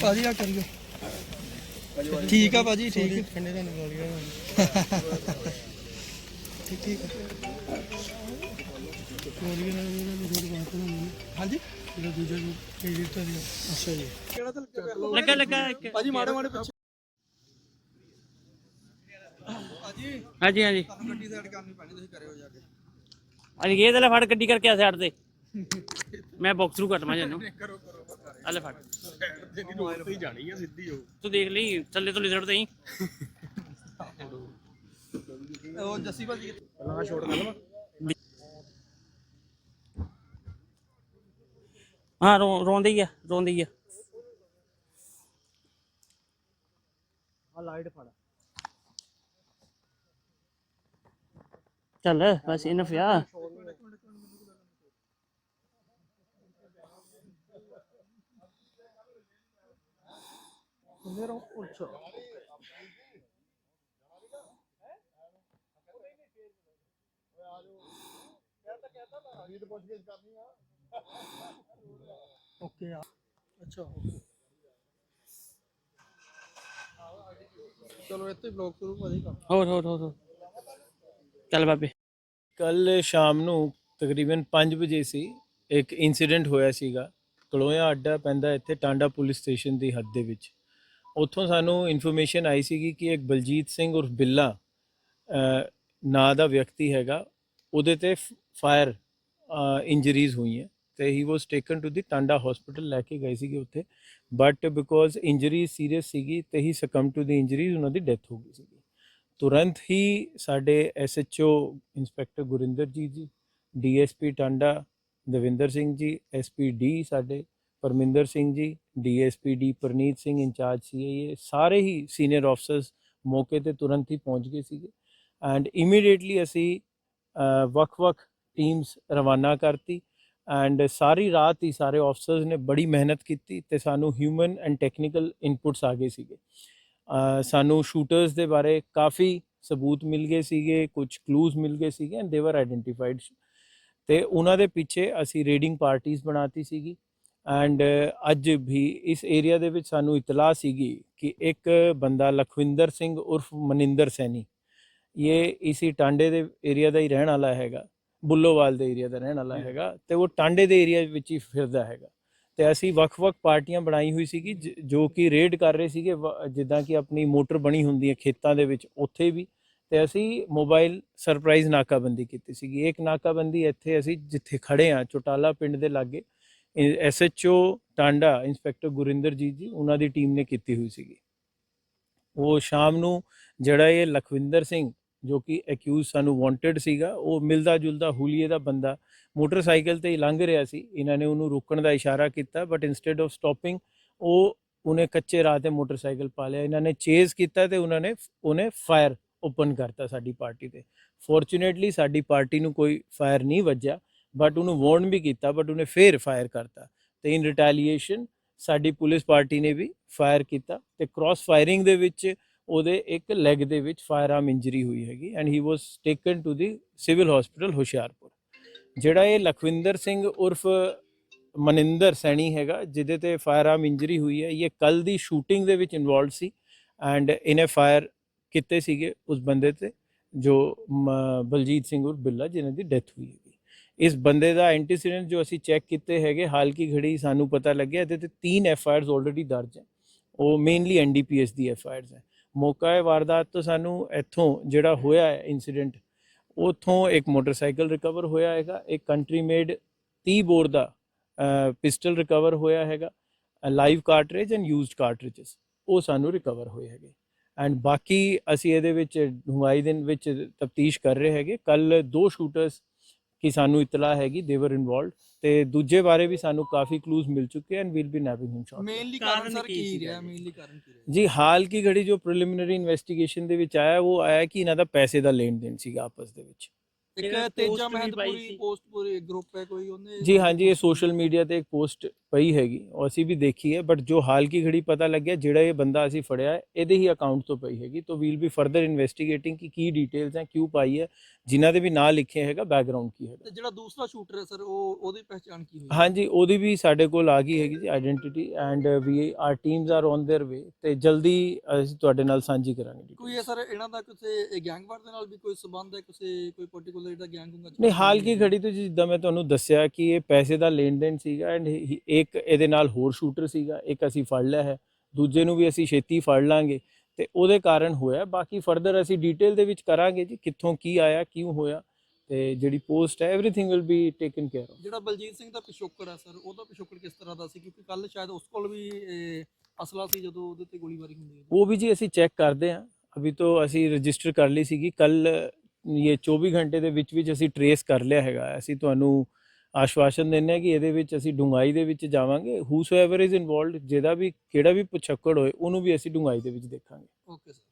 ਭਾਜੀ ਆ ਕਰੀਓ। ਠੀਕ ਆ ਭਾਜੀ ਠੀਕ। ਠੰਡੇ ਤੁਹਾਨੂੰ ਗੋਲੀਆਂ ਠੀਕ ਠੀਕ। ਗੋਲੀਆਂ ਨਾਲ ਨੂੰ ਥੋੜੀ ਬਾਤ ਨਾ ਹਾਂਜੀ? ਜਿਹੜਾ ਦੂਜਾ ਨੂੰ ਕ੍ਰੈਡਿਟ ਤਾਂ ਅੱਛਾ ਜੀ। ਕਿਹੜਾ ਤਾਂ ਲੱਗਾ ਲੱਗਾ ਇੱਕ। ਭਾਜੀ ਮਾੜੇ ਮਾੜੇ ਪਿੱਛੇ। ਹਾਂਜੀ ਹਾਂਜੀ। ਤੁਹਾਨੂੰ ਗੱਡੀ ਸਾਈਡ ਕਰਨੀ ਪੈਣੀ ਤੁਸੀਂ ਕਰਿਓ ਜਾ ਕੇ। ਅੱਜ ਇਹ ਤੇ ਲੈ ਫੜ ਗੱਡੀ ਕਰਕੇ ਆ ਸਾਈਡ ਤੇ। ਮੈਂ ਬਾਕਸ ਥਰੂ ਕੱਟਵਾ ਜਾਨੂੰ ਕਰੋ ਕਰੋ। ਬਸ ਆ ਲੈ ਫੜ। ਜਿਹੜੀ ਰੋਡ ਤੇ ਜਾਣੀ ਆ ਸਿੱਧੀ ਹੋ ਤੂੰ ਦੇਖ ਲਈ ਥੱਲੇ ਤੋਂ ਲਿਸੜ ਤੇ ਹੀ ਉਹ ਜੱਸੀ ਭਾਜੀ ਪਹਿਲਾਂ ਸ਼ੋਟ ਕਰ ਲਵਾਂ। ਹਾਂ ਰੋ ਰੋਂਦੀ ਆ ਰੋਂਦੀ ਆ। ਆ ਲਾਈਟ ਫੜ। ਚੱਲ ਬਸ ਇਹਨਾਂ ਫਿਆ। ਮੇਰਾ ਉੱਚਾ ਓਕੇ ਆ ਅੱਛਾ ਚਲੋ ਇੱਥੇ ਬਲੌਕ ਸ਼ੁਰੂ ਭਾਜੀ ਕੰਮ ਹੋਰ ਹੋਰ ਹੋਰ ਹੋਰ। ਚੱਲ ਬਾਬੇ ਕੱਲ ਸ਼ਾਮ ਨੂੰ ਤਕਰੀਬਨ 5 ਵਜੇ ਸੀ ਇੱਕ ਇਨਸੀਡੈਂਟ ਹੋਇਆ ਸੀਗਾ ਕਲੋਇਆ ਅੱਡਾ ਪੈਂਦਾ ਇੱਥੇ ਟਾਂਡਾ ਪੁਲਿਸ ਸਟੇਸ਼ਨ ਦੀ ਹੱਦ ਦੇ ਵਿੱਚ ਉੱਥੋਂ ਸਾਨੂੰ ਇਨਫੋਰਮੇਸ਼ਨ ਆਈ ਸੀਗੀ ਕਿ ਇੱਕ ਬਲਜੀਤ ਸਿੰਘ ਉਰਫ ਬਿੱਲਾ ਨਾਂ ਦਾ ਵਿਅਕਤੀ ਹੈਗਾ, ਉਹਦੇ ਤੇ ਫਾਇਰ ਇੰਜਰੀਜ਼ ਹੋਈਆਂ ਤੇ he was taken to the Tanda hospital ਲੈ ਕੇ ਗਏ ਸੀਗੇ ਉੱਥੇ ਬਟ ਬਿਕੋਜ਼ ਇੰਜਰੀ ਸੀਰੀਅਸ ਸੀਗੀ ਤੇ he succumb to the injuries ਉਹਨਾਂ ਦੀ ਡੈਥ ਹੋ ਗਈ ਸੀਗੀ। ਤੁਰੰਤ ਹੀ ਸਾਡੇ ਐਸਐਚਓ ਇੰਸਪੈਕਟਰ ਗੁਰਿੰਦਰ ਜੀ ਜੀ DSP Tanda Davinder Singh ji SP D ਸਾਡੇ Parminder Singh ji DSP D Praneet Singh incharge CIA ਸਾਰੇ ਹੀ ਸੀਨੀਅਰ ਆਫਸਰਸ ਮੌਕੇ ਤੇ ਤੁਰੰਤ ਹੀ ਪਹੁੰਚ ਗਏ ਸੀਗੇ। ਐਂਡ ਇਮੀਡੀਏਟਲੀ ਅਸੀਂ ਵੱਖ-ਵੱਖ ਟੀਮਸ ਰਵਾਨਾ ਕਰਤੀ ਐਂਡ ਸਾਰੀ ਰਾਤ ਹੀ ਸਾਰੇ ਆਫਸਰਸ ਨੇ ਬੜੀ ਮਿਹਨਤ ਕੀਤੀ ਤੇ ਸਾਨੂੰ ਹਿਊਮਨ ਐਂਡ ਟੈਕਨੀਕਲ ਇਨਪੁਟਸ ਆ ਗਏ ਸੀਗੇ। ਸਾਨੂੰ ਸ਼ੂਟਰਸ ਦੇ ਬਾਰੇ ਕਾਫੀ ਸਬੂਤ ਮਿਲ ਗਏ ਸੀਗੇ ਕੁਝ ਕਲੂਜ਼ ਮਿਲ ਗਏ ਸੀਗੇ ਐਂਡ ਦੇ ਵਰ ਆਇਡੈਂਟੀਫਾਈਡ ਤੇ ਉਹਨਾਂ ਦੇ ਪਿੱਛੇ ਅਸੀਂ ਰੇਡਿੰਗ ਪਾਰਟੀਆਂ ਬਣਾਤੀ ਸੀਗੀ। ਐਂਡ ਅੱਜ ਵੀ ਇਸ ਏਰੀਆ ਦੇ ਵਿੱਚ ਸਾਨੂੰ ਇਤਲਾਹ ਸੀਗੀ ਕਿ ਇੱਕ ਬੰਦਾ ਲਖਵਿੰਦਰ ਸਿੰਘ ਉਰਫ ਮਨਿੰਦਰ ਸੈਣੀ ਇਹ ਇਸੀ ਟਾਂਡੇ ਦੇ ਏਰੀਆ ਦਾ ਹੀ ਰਹਿਣ ਵਾਲਾ ਹੈਗਾ ਬੁੱਲੋਵਾਲ ਦੇ ਏਰੀਆ ਦਾ ਰਹਿਣ ਵਾਲਾ ਹੈਗਾ ਤੇ ਉਹ ਟਾਂਡੇ ਦੇ ਏਰੀਆ ਵਿੱਚ ਹੀ ਫਿਰਦਾ ਹੈਗਾ। ਤੇ ਅਸੀਂ ਵੱਖ-ਵੱਖ ਪਾਰਟੀਆਂ ਬਣਾਈ ਹੋਈ ਸੀਗੀ ਜ- ਕਿ ਰੇਡ ਕਰ ਰਹੇ ਸੀਗੇ ਜਿੱਦਾਂ ਕਿ ਆਪਣੀ ਮੋਟਰ ਬਣੀ ਹੁੰਦੀ ਹੈ ਖੇਤਾਂ ਦੇ ਵਿੱਚ ਉੱਥੇ ਵੀ ਤੇ ਅਸੀਂ ਮੋਬਾਈਲ ਸਰਪ੍ਰਾਈਜ਼ ਨਾਕਾਬੰਦੀ ਕੀਤੀ ਸੀਗੀ। ਇੱਕ ਨਾਕਾਬੰਦੀ ਇੱਥੇ ਅਸੀਂ ਜਿੱਥੇ ਖੜੇ ਆ ਚੋਟਾਲਾ ਪਿੰਡ ਦੇ ਲਾਗੇ ਐਸਐਚਓ ਟਾਂਡਾ ਇੰਸਪੈਕਟਰ ਗੁਰਿੰਦਰ ਜੀ ਜੀ ਉਹਨਾਂ ਦੀ ਟੀਮ ਨੇ ਕੀਤੀ ਹੋਈ ਸੀਗੀ। ਉਹ ਸ਼ਾਮ ਨੂੰ ਜਿਹੜਾ ਇਹ ਲਖਵਿੰਦਰ ਸਿੰਘ, ਜੋ ਕਿ ਅਕਿਊਜ਼ ਸਾਨੂੰ ਵਾਂਟਡ ਸੀਗਾ, ਉਹ ਮਿਲਦਾ ਜੁਲਦਾ ਹੁਲੀਏ ਦਾ ਬੰਦਾ ਮੋਟਰਸਾਈਕਲ ਤੇ ਹੀ ਲੰਘ ਰਿਹਾ ਸੀ। ਇਹਨਾਂ ਨੇ ਉਹਨੂੰ ਰੋਕਣ ਦਾ ਇਸ਼ਾਰਾ ਕੀਤਾ ਬਟ ਇਨਸਟੈਡ ਆਫ ਸਟਾਪਿੰਗ ਉਹ ਉਹਨੇ ਕੱਚੇ ਰਾਹ ਤੇ ਮੋਟਰਸਾਈਕਲ ਪਾ ਲਿਆ। ਇਹਨਾਂ ਨੇ ਚੇਜ਼ ਕੀਤਾ ਤੇ ਉਹਨਾਂ ਨੇ ਉਹਨੇ ਫਾਇਰ ਓਪਨ ਕਰਤਾ ਸਾਡੀ ਪਾਰਟੀ ਤੇ। ਫੋਰਚੂਨੇਟਲੀ ਸਾਡੀ ਪਾਰਟੀ ਨੂੰ ਕੋਈ ਫਾਇਰ ਨਹੀਂ ਵੱਜਿਆ। ਬਟ ਉਹਨੂੰ ਵਾਰਨ ਵੀ ਕੀਤਾ ਬਟ ਉਹਨੇ ਫੇਰ ਫਾਇਰ ਕਰਤਾ। ਤੇ ਇਨ ਰਿਟੈਲੀਏਸ਼ਨ ਸਾਡੀ ਪੁਲਿਸ ਪਾਰਟੀ ਨੇ ਵੀ ਫਾਇਰ ਕੀਤਾ ਤੇ ਕ੍ਰਾਸ ਫਾਇਰਿੰਗ ਦੇ ਵਿੱਚ ਉਹਦੇ ਇੱਕ ਲੈਗ ਦੇ ਵਿੱਚ ਫਾਇਰ ਆਰਮ ਇੰਜਰੀ ਹੋਈ ਹੈਗੀ and he was taken to the civil hospital Hoshiarpur. ਜਿਹੜਾ ਇਹ ਲਖਵਿੰਦਰ ਸਿੰਘ ਉਰਫ ਮਨਿੰਦਰ ਸੈਣੀ ਹੈਗਾ, ਜਿਹਦੇ ਤੇ ਫਾਇਰ ਆਰਮ ਇੰਜਰੀ ਹੋਈ ਹੈ, ਇਹ ਕੱਲ ਦੀ ਸ਼ੂਟਿੰਗ ਦੇ ਵਿੱਚ ਇਨਵੋਲਡ ਸੀ ਐਂਡ ਇਹਨੇ ਫਾਇਰ ਕੀਤੇ ਸੀਗੇ ਉਸ ਬੰਦੇ ਤੇ, ਜੋ ਮ- ਬਲਜੀਤ ਸਿੰਘ ਉਰਫ ਬਿੱਲਾ ਜਿਨ੍ਹਾਂ ਦੀ ਡੈਥ ਹੋਈ ਹੈਗੀ। ਇਸ ਬੰਦੇ ਦਾ ਐਂਟੀਸੀਡੈਂਟ ਜੋ ਅਸੀਂ ਚੈੱਕ ਕੀਤੇ ਹੈਗੇ, ਹਾਲ ਕੀ ਘੜੀ ਸਾਨੂੰ ਪਤਾ ਲੱਗਿਆ, ਇਹਦੇ ਤੇ ਤਿੰਨ ਐਫ ਆਈ ਆਰਸ ਆਲਰੇਡੀ ਦਰਜ ਹੈ। ਉਹ ਮੇਨਲੀ ਐਨਡੀਪੀਐਸ ਦੀ ਐਫ ਆਈ ਆਰਸ ਹੈ। ਮੌਕਾ ਹੈ ਵਾਰਦਾਤ ਤੋਂ ਸਾਨੂੰ ਇੱਥੋਂ ਜਿਹੜਾ ਹੋਇਆ ਹੈ ਇਨਸੀਡੈਂਟ ਉਥੋਂ ਇੱਕ ਮੋਟਰਸਾਈਕਲ ਰਿਕਵਰ ਹੋਇਆ ਹੈਗਾ, ਇੱਕ ਕੰਟਰੀ ਮੇਡ 30 ਬੋਰ ਦਾ ਪਿਸਟਲ ਰਿਕਵਰ ਹੋਇਆ ਹੈਗਾ live cartridge and used cartridges ਉਹ ਸਾਨੂੰ ਰਿਕਵਰ ਹੋਏ ਹੈਗੇ। ਐਂਡ ਬਾਕੀ ਅਸੀਂ ਇਹਦੇ ਵਿੱਚ ਹੁਮਾਈ ਦਿਨ ਵਿੱਚ ਤਫਤੀਸ਼ ਕਰ ਰਹੇ ਹੈਗੇ। ਕੱਲ ਦੋ ਸ਼ੂਟਰਸ ਕੀ ਸਾਨੂੰ ਇਤਲਾ ਹੈਗੀ ਦੇ ਵਰ ਇਨਵੋਲਡ ਤੇ ਦੂਜੇ ਬਾਰੇ ਵੀ ਸਾਨੂੰ ਕਾਫੀ ਕਲੂਜ਼ ਮਿਲ ਚੁੱਕੇ and we'll be nabbing him short mainly ਕਾਰਨ ਸਰ ਕੀ ਰਿਹਾ? ਜੀ? ਮੇਨਲੀ ਕਾਰਨ ਕੀ ਰਿਹਾ? ਜੀ ਹਾਲ ਕੀ ਘੜੀ ਜੋ ਪ੍ਰੀਲਿਮਿਨਰੀ ਇਨਵੈਸਟੀਗੇਸ਼ਨ ਦੇ ਵਿੱਚ ਆਇਆ ਉਹ ਆਇਆ ਕਿ ਇਹਨਾਂ ਦਾ ਪੈਸੇ ਦਾ ਲੈਣ ਦੇਣ ਸੀਗਾ ਆਪਸ ਦੇ ਵਿੱਚ। ਇੱਕ ਤੇਜਾ post ਵੀ ਮਹਿੰਦ ਪਾਈ ਪੂਰੀ ਸੀ। ਪੋਸਟ ਪੂਰੀ ਗਰੁੱਪ ਹੈ ਕੋਈ ਉਹਨੇ? ਜੀ ਹਾਂਜੀ ਇਹ ਸੋਸ਼ਲ ਮੀਡੀਆ ਤੇ ਇੱਕ ਪੋਸਟ ਪਈ ਹੈਗੀ ਉਹ ਅਸੀਂ ਵੀ ਦੇਖੀ ਹੈ ਬਟ ਜੋ ਹਾਲ ਕੀ ਘੜੀ ਪਤਾ ਲੱਗਿਆ ਜਿਹੜਾ ਇਹ ਬੰਦਾ ਅਸੀਂ ਫੜਿਆ ਹੈ ਇਹਦੇ ਹੀ ਅਕਾਊਂਟ ਤੋਂ ਪਈ ਹੈਗੀ ਤਾਂ ਵੀਲ ਬੀ ਫਰਦਰ ਇਨਵੈਸਟੀਗੇਟਿੰਗ ਕਿ ਕੀ ਡਿਟੇਲਸ ਹੈ ਕਿਉਂ ਪਾਈ ਹੈ ਜਿਨ੍ਹਾਂ ਦੇ ਵੀ ਨਾਂ ਲਿਖੇ ਹੈਗਾ ਬੈਕਗ੍ਰਾਉਂਡ ਕੀ ਹੈਗਾ ਤੇ ਜਿਹੜਾ ਦੂਸਰਾ ਸ਼ੂਟਰ ਹੈ ਸਰ ਉਹ ਉਹਦੀ ਪਹਿਚਾਣ ਕੀ ਹੋਈ ਹਾਂਜੀ ਉਹਦੀ ਵੀ ਸਾਡੇ ਕੋਲ ਆ ਗਈ ਹੈਗੀ ਜੀ identity and we are teams are on their way ਤੇ ਜਲਦੀ ਅਸੀਂ ਤੁਹਾਡੇ ਨਾਲ ਸਾਂਝੀ ਕਰਾਂਗੇ ਕੋਈ ਇਹ ਸਰ ਇਹਨਾਂ ਦਾ ਕਿਸੇ ਗੈਂਗਵਾਰ ਦੇ ਨਾਲ ਵੀ ਕੋਈ ਸੰਬੰਧ ਹੈ ਕਿਸੇ ਕੋਈ ਪਾਰਟਿਕੂਲਰ ਜਿਹੜਾ ਗੈਂਗ ਹੁੰਦਾ ਨਹੀਂ ਹਾਲ ਕੀ ਘੜੀ ਤੋਂ ਜਿੱਦਾਂ ਮੈਂ ਤੁਹਾਨੂੰ ਦੱਸਿਆ ਕਿ ਇਹ ਪੈਸੇ ਦਾ ਲੈਣ ਦੇਣ ਸੀਗਾ ਐਂਡ ਇੱਕ ਇਹਦੇ ਨਾਲ ਹੋਰ ਸ਼ੂਟਰ ਸੀਗਾ ਇੱਕ ਅਸੀਂ ਫੜ ਲਿਆ ਹੈ ਦੂਜੇ ਨੂੰ ਵੀ ਅਸੀਂ ਛੇਤੀ ਫੜ ਲਾਂਗੇ ਤੇ ਉਹਦੇ ਕਾਰਨ ਹੋਇਆ ਬਾਕੀ ਫਰਦਰ ਅਸੀਂ ਡਿਟੇਲ ਦੇ ਵਿੱਚ ਕਰਾਂਗੇ ਜੀ ਕਿੱਥੋਂ ਕੀ ਆਇਆ ਕਿਉਂ ਹੋਇਆ ਤੇ ਜਿਹੜੀ ਪੋਸਟ ਹੈ everything will be taken care of ਜਿਹੜਾ ਬਲਜੀਤ ਸਿੰਘ ਦਾ ਪਿਛੋਕੜ ਹੈ ਸਰ ਉਹਦਾ ਪਿਛੋਕੜ ਕਿਸ ਤਰ੍ਹਾਂ ਦਾ ਸੀ ਕਿਉਂਕਿ ਕੱਲ ਸ਼ਾਇਦ ਉਸ ਕੋਲ ਵੀ ਇਹ, ਅਸਲਾ ਸੀ ਜਦੋਂ ਉਹਦੇ ਤੇ ਗੋਲੀਬਾਰੀ ਹੁੰਦੀ ਹੈ ਉਹ ਵੀ ਜੀ ਅਸੀਂ ਚੈੱਕ ਕਰਦੇ ਹਾਂ ਅਭੀ ਤੋਂ ਅਸੀਂ ਰਜਿਸਟਰ ਕਰ ਲਈ ਸੀਗੀ ਕੱਲ ਇਹ 24 ਘੰਟੇ ਦੇ ਵਿੱਚ ਵਿੱਚ ਅਸੀਂ ਟਰੇਸ ਕਰ ਲਿਆ ਹੈਗਾ ਅਸੀਂ ਤੁਹਾਨੂੰ ਆਸ਼ਵਾਸਨ ਦਿੰਦੇ ਹਾਂ ਕਿ ਇਹਦੇ ਵਿੱਚ ਅਸੀਂ ਡੂੰਘਾਈ ਦੇ ਵਿੱਚ ਜਾਵਾਂਗੇ। ਹੂਸੋਐਵਰ ਇਜ਼ ਇਨਵੋਲਵਡ ਜਿਹਦਾ ਵੀ, ਕਿਹੜਾ ਵੀ ਪਿਛੋਕੜ ਹੋਏ, ਉਹਨੂੰ ਵੀ ਅਸੀਂ ਡੂੰਘਾਈ ਦੇ ਵਿੱਚ ਦੇਖਾਂਗੇ। Okay sir